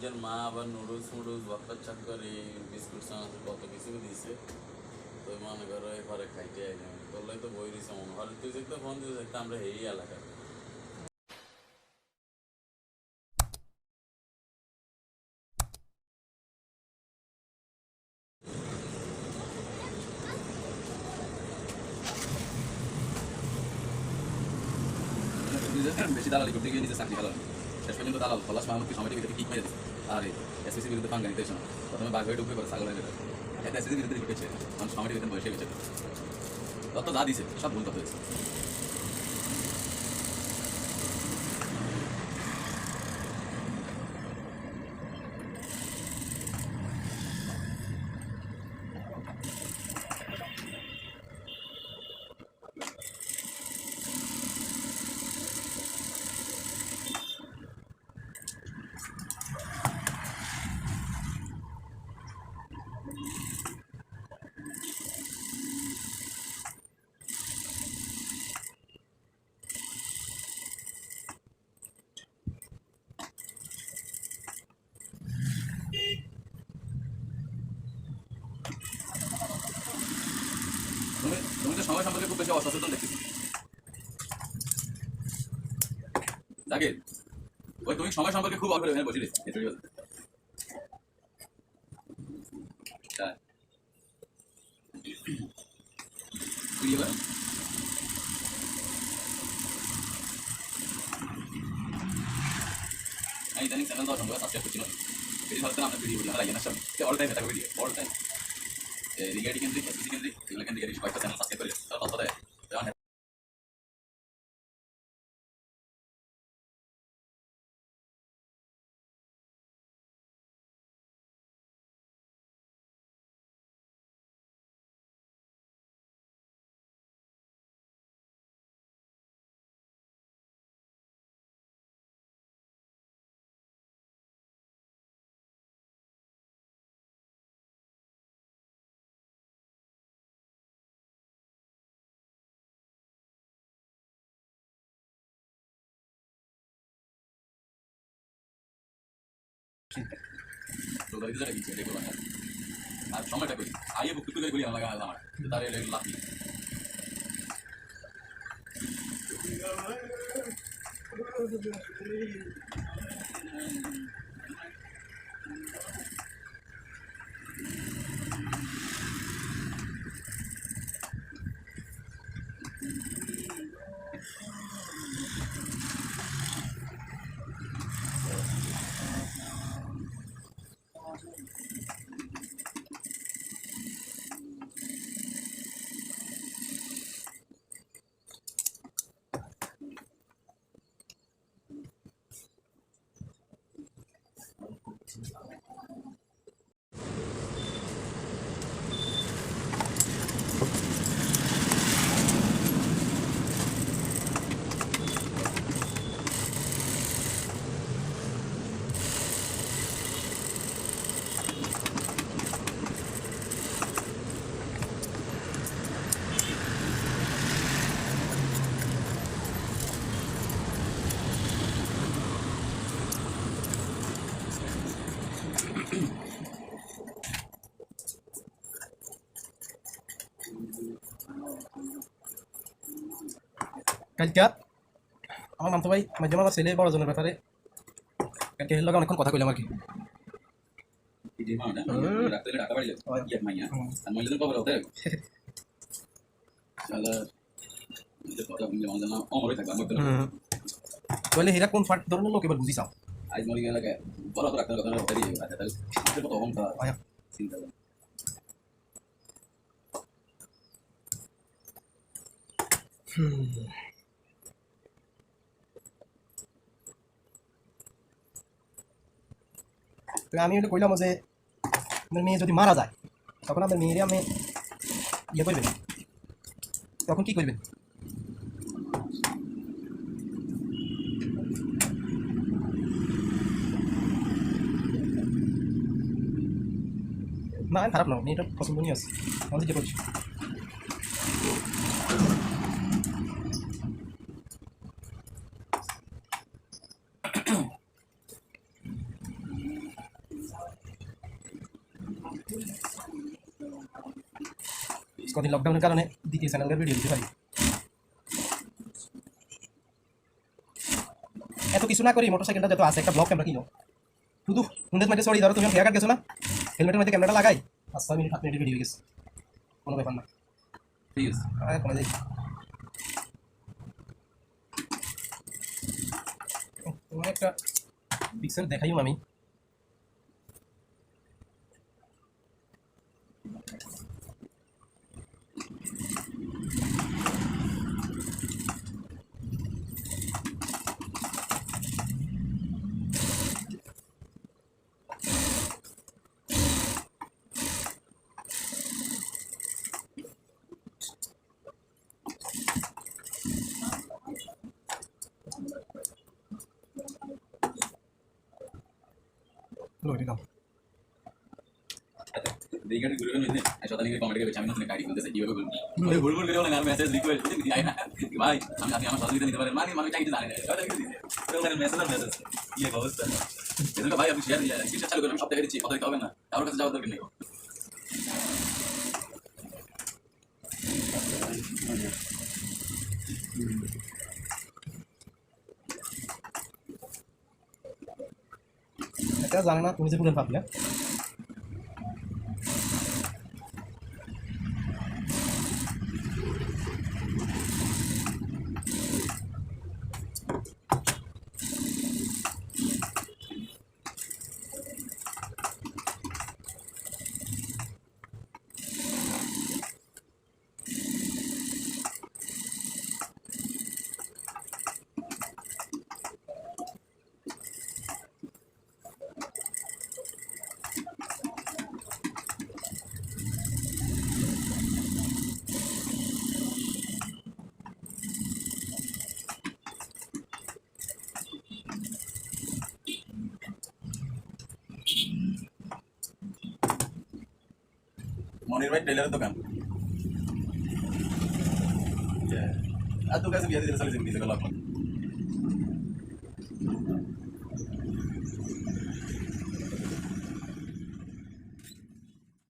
নিজের মা আবার নুডলস মুডলস বাপ্পা চাক্কর এই বিস্কুট সামাতে কত কিছু দিয়েছে তো মনে করো এরপরে খাইতে আইলাম। তোলাই তো বই দিছে মনে হয়। তুই দেখতে ফোন দিয়েছে দেখতে আমরা এই এলাকার বেশি দালালি করতে গিয়ে নিজে চাকরি হারালো শেষ পর্যন্ত দালাল পলাশ মাহমুদকে সমাজের ভিতরে ঠিক হয়ে যাচ্ছে আর এসপিসির বিরুদ্ধে পাঙ্গা নিতে না। প্রথমে বাঘ হয়ে ঢুকবে করে ছাগলের ভিতরে এসপিসির বিরুদ্ধে ঢুকেছে মানুষ সমাজের ভিতরে বসে গেছে তত যা দিছে, সব ভুল কথা হয়েছে তুমি তুমি তো বেশি অসচেতন ওই তুমি সময় সম্পর্কে খুব অল্প এখানে বসে ইদানিং চ্যানেল সম্ভব সাবস্ক্রাইব করছি না। ভিডিও ভাবতে আপনার ভিডিও অল টাইম এটা ভিডিও অল টাইম রিগার্ডিং কেন্দ্রিক এসএসসি কেন্দ্রিক এগুলো কেন্দ্রিক সাবস্ক্রাইব করে তারা তথ্য আর সময়টা করি আইয়ে বুক করে বলি আমার তার লাভ নেই কালকে আমার মামতো ভাই, আমার যেমন আমার ছেলে, বড় জনের ব্যাপারে কালকে এর লগে অনেকক্ষণ কথা কইলাম আর কি তো তাহলে হেরা কোন ফাট ধরনের লোক এবার বুঝি চাও আজ মরে গেলে বড় তো ডাক্তার কথা তাহলে চিন্তা। তো আমি ওটা কইলাম যে আপনার মেয়ে যদি মারা যায়, তখন আপনার মেয়েরে আপনি ইয়ে করবেন। তখন কি করবেন? না খারাপ না, মেয়েটা পছন্দ নিয়ে আছে আমাদের যে করছি কদিন লকডাউনের কারণে দ্বিতীয় চ্যানেলের ভিডিও দিতে পারি। এত কিছু না করি মোটরসাইকেলটা যত আছে একটা ব্লক ক্যামেরা কিনো। শুধু হুন্ডের মধ্যে সরি ধরো তুমি ফেয়ার কাট গেছো না? হেলমেটের মধ্যে ক্যামেরাটা লাগাই পাঁচ ছয় মিনিট সাত মিনিটের ভিডিও গেছে। কোনো ব্যাপার না। ঠিক আছে আর কমে যাই। তোমার একটা পিকচার দেখাইও আমি। লোক দাও। দেখে ঘুরে গেলে করে কমেন্টে গেছে আমি নতুন গাড়ি কিনতেছি কীভাবে বলবি ভুল ভুল করে মেসেজ রিকোয়েস্ট না। ভাই আমি আমার সহযোগিতা নিতে পারেন মানে মানে চাইতে তো মানে মেসেজ আর মেসেজ এক অবস্থা। ভাই আপনি শেয়ার দিয়ে চালু সব দিচ্ছি কথা হবে না। কারোর কাছে যাওয়ার দরকার নেই। এটা জানে না তুমি যে পুরেন পাবলিয়া মনির ভাই টেলারের দোকান আর তোর কাছে বিয়ে দিতে চলেছেন বিয়ে করে লক্ষণ